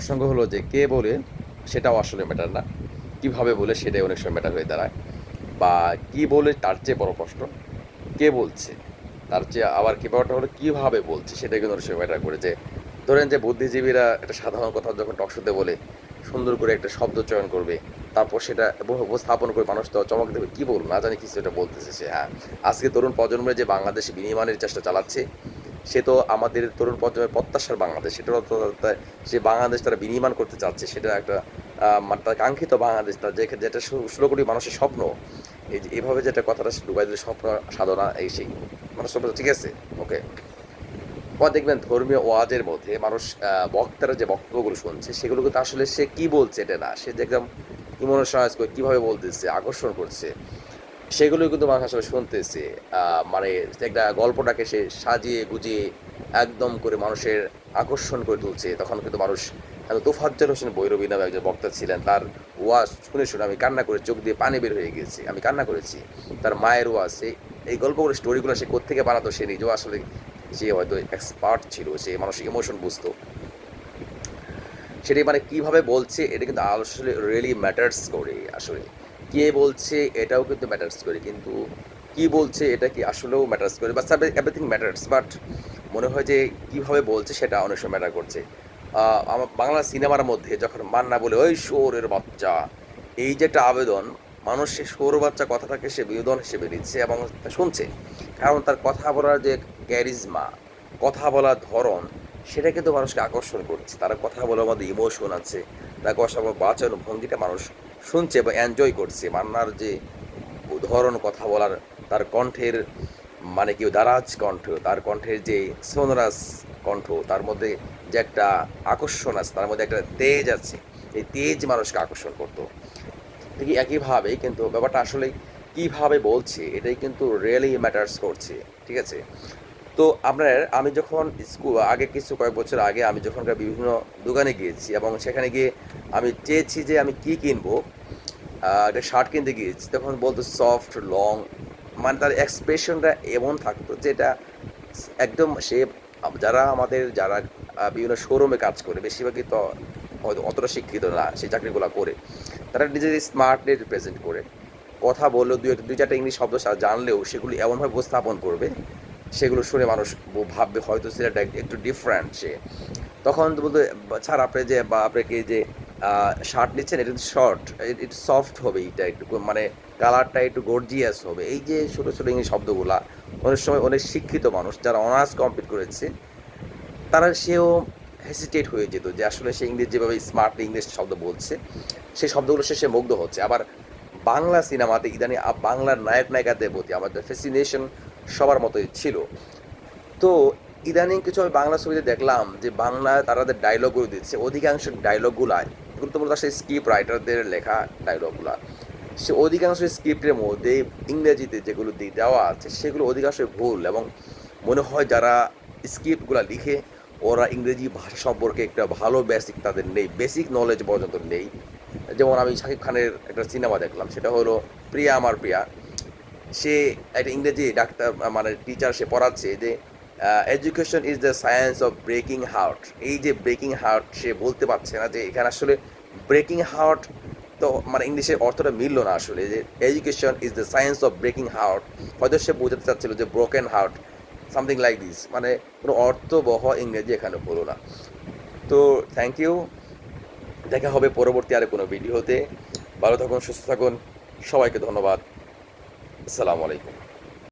প্রসঙ্গ হলো যে কে বলে সেটাও আসলে ম্যাটার না। কীভাবে বলে সেটাই অনেক সময় ম্যাটার হয়ে দাঁড়ায়। বা কি বলে তার চেয়ে বড় প্রশ্ন। কে বলছে? তার চেয়ে আবার কি ব্যাপারটা হলো? কীভাবে বলছে? সেটা কিন্তু অনেক সময় ম্যাটার করে যে ধরেন যে বুদ্ধিজীবীরা একটা সাধারণ কথা যখন টকশোতে বলে, সুন্দর করে একটা শব্দ চয়ন করবে, তারপর সেটা উপ- উপস্থাপন করে মানুষ তো চমক দেবে, কী বলব? না জানি কিছু এটা বলতেছে সে হ্যাঁ। আজকে তরুণ প্রজন্মের যে বাংলাদেশ বিনির্মাণের চেষ্টা চালাচ্ছে সে তো আমাদের তরুণ প্রজন্মের প্রত্যাশার বাংলাদেশ। সেটা সে বাংলাদেশ তারা বিনির্মাণ করতে চাচ্ছে, সেটা একটা মানে তার কাঙ্ক্ষিত বাংলাদেশ, তার যে যেটা ষোলো কোটি মানুষের স্বপ্ন, এই যে এভাবে যেটা কথাটা ডুবাই দিলে স্বপ্ন সাধনা, এই সেই। মানুষ ঠিক আছে, ওকে। পর দেখবেন ধর্মীয় ওয়াজের মধ্যে মানুষ বক্তারা যে বক্তব্যগুলো শুনছে, সেগুলো কিন্তু আসলে সে কি বলছে এটা না। সে যে একদম ইমোশনাইজ করে কীভাবে বলতেছে, আকর্ষণ করছে। সেগুলোই কিন্তু মানুষ আসলে শুনতেছে। মানে একটা গল্পটাকে সে সাজিয়ে গুজিয়ে একদম করে মানুষের আকর্ষণ করে তুলছে। তখন কিন্তু মানুষ তোফাজ্জল হোসেন বৈরবী নামে একজন বক্তা ছিলেন। তার ওয়াজ শুনে শুনে আমি কান্না করে চোখ দিয়ে পানি বের হয়ে গেছি। আমি কান্না করেছি। তার মায়ের ওয়াজ এই- এই গল্পগুলো স্টোরিগুলো সে কোথেকে বানাতো সে নিজেও আসলে সে হয়তো এক্সপার্ট ছিল, সে মানুষের ইমোশন বুঝতো। সেটি মানে কীভাবে বলছে, এটা কিন্তু আসলে রিয়েলি ম্যাটার্স করে আসলে। কে বলছে এটাও কিন্তু ম্যাটার্স করে, কিন্তু কি বলছে এটা কি আসলেও ম্যাটার্স করে, বা এভরিথিং ম্যাটার্স বাট মনে হয় যে কীভাবে বলছে সেটা অনেক সময় ম্যাটার করছে। আমার বাংলা সিনেমার মধ্যে যখন মান্না বলে, ওই শোরের বাচ্চা এই যে একটা আবেদন, মানুষ সে সৌর বাচ্চা কথাটাকে সে বিনোদন হিসেবে নিচ্ছে এবং শুনছে। কারণ তার কথা বলার যে ক্যারিজমা কথা বলার ধরন, সেটা কিন্তু মানুষকে আকর্ষণ করছে। তার কথা বলার মধ্যে ইমোশন আছে, তার কথা বাঁচানো ভঙ্গিটা মানুষ শুনছে বা এনজয় করছে, মান্নার যে ধরন কথা বলার, তার কণ্ঠের মানে কি, দারাজ কণ্ঠ, তার কণ্ঠের যে সোনরাস কণ্ঠ, তার মধ্যে যে একটা আকর্ষণ আছে, তার মধ্যে একটা তেজ আছে, এই তেজ মানুষকে আকর্ষণ করতো। ঠিক একইভাবে কিন্তু ব্যাপারটা আসলে কীভাবে বলছে, এটাই কিন্তু রিয়েলি ম্যাটার্স করছে, ঠিক আছে? তো আপনার আমি যখন স্কুল, আগে কিছু কয়েক বছর আগে আমি যখন বিভিন্ন দোকানে গিয়েছি এবং সেখানে গিয়ে আমি চেয়েছি যে আমি কি কিনবো একটা শার্ট কিনতে গিয়েছি, তখন বলতো সফট, লং মানে তার এক্সপ্রেশনটা এমন থাকতো যেটা একদম সে, যারা আমাদের, যারা বিভিন্ন শোরুমে কাজ করে, বেশিরভাগই তো হয়তো অতটা শিক্ষিত না সেই চাকরিগুলো করে। তারা নিজেদের স্মার্টলি রিপ্রেজেন্ট করে। কথা বললেও দুই দুই চারটা ইংলিশ শব্দ জানলেও সেগুলি এমনভাবে উপস্থাপন করবে সেগুলো শুনে মানুষ ভাববে হয়তো সেটা একটু ডিফারেন্ট সে। তখন বলতে ছাড় আপনি যে, বা আপনাকে যে শার্ট নিচ্ছেন, এটা শর্ট একটু সফট হবে এটা একটু মানে কালারটা একটু গর্জিয়াস হবে। এই যে ছোটো ছোটো ইংলিশ শব্দগুলা, অনেক সময় অনেক শিক্ষিত মানুষ যারা অনার্স কমপ্লিট করেছে, তারা সেও হেসিটেট হয়ে যেত যে আসলে সে ইংরেজি যেভাবে স্মার্ট ইংলিশ শব্দ বলছে, সেই শব্দগুলো সে সে মুগ্ধ হচ্ছে। আবার বাংলা সিনেমাতে ইদানি বাংলার নায়ক নায়িকাদের প্রতি আমাদের ফ্যাসিনেশন সবার মতোই ছিল। তো ইদানিং কিছু আমি বাংলা ছবিতে দেখলাম যে বাংলা তারাদের ডায়লগগুলো দিচ্ছে, অধিকাংশ ডায়লগগুলাই এগুলো তো মূলত সেই স্ক্রিপ্ট রাইটারদের লেখা ডায়লগগুলা সে অধিকাংশ স্ক্রিপ্টের মধ্যে ইংরেজিতে যেগুলো দিয়ে দেওয়া আছে সেগুলো অধিকাংশ ভুল এবং মনে হয় যারা স্ক্রিপ্টগুলো লিখে, ওরা ইংরেজি ভাষা সম্পর্কে একটা ভালো বেসিক তাদের নেই বেসিক নলেজ পর্যন্ত নেই। যেমন আমি শাকিব খানের একটা সিনেমা দেখলাম, সেটা হলো প্রিয়া আমার প্রিয়া। সে একটা ইংরেজি ডাক্তার মানে টিচার সে পড়াচ্ছে যে education is the science of breaking heart এই যে ব্রেকিং হার্ট সে বলতে পারছে না যে, এখানে আসলে ব্রেকিং হার্ট তো মানে ইংলিশের অর্থটা মিলল না আসলে যে education is the science of breaking heart হয়তো সে বোঝাতে চাচ্ছিল যে broken heart something like this মানে কোনো অর্থবহ ইংরেজি এখানে হলো না। তো থ্যাংক ইউ দেখা হবে পরবর্তী আরে কোনো ভিডিওতে। ভালো থাকুন, সুস্থ থাকুন। সবাইকে ধন্যবাদ। আসসালামু আলাইকুম।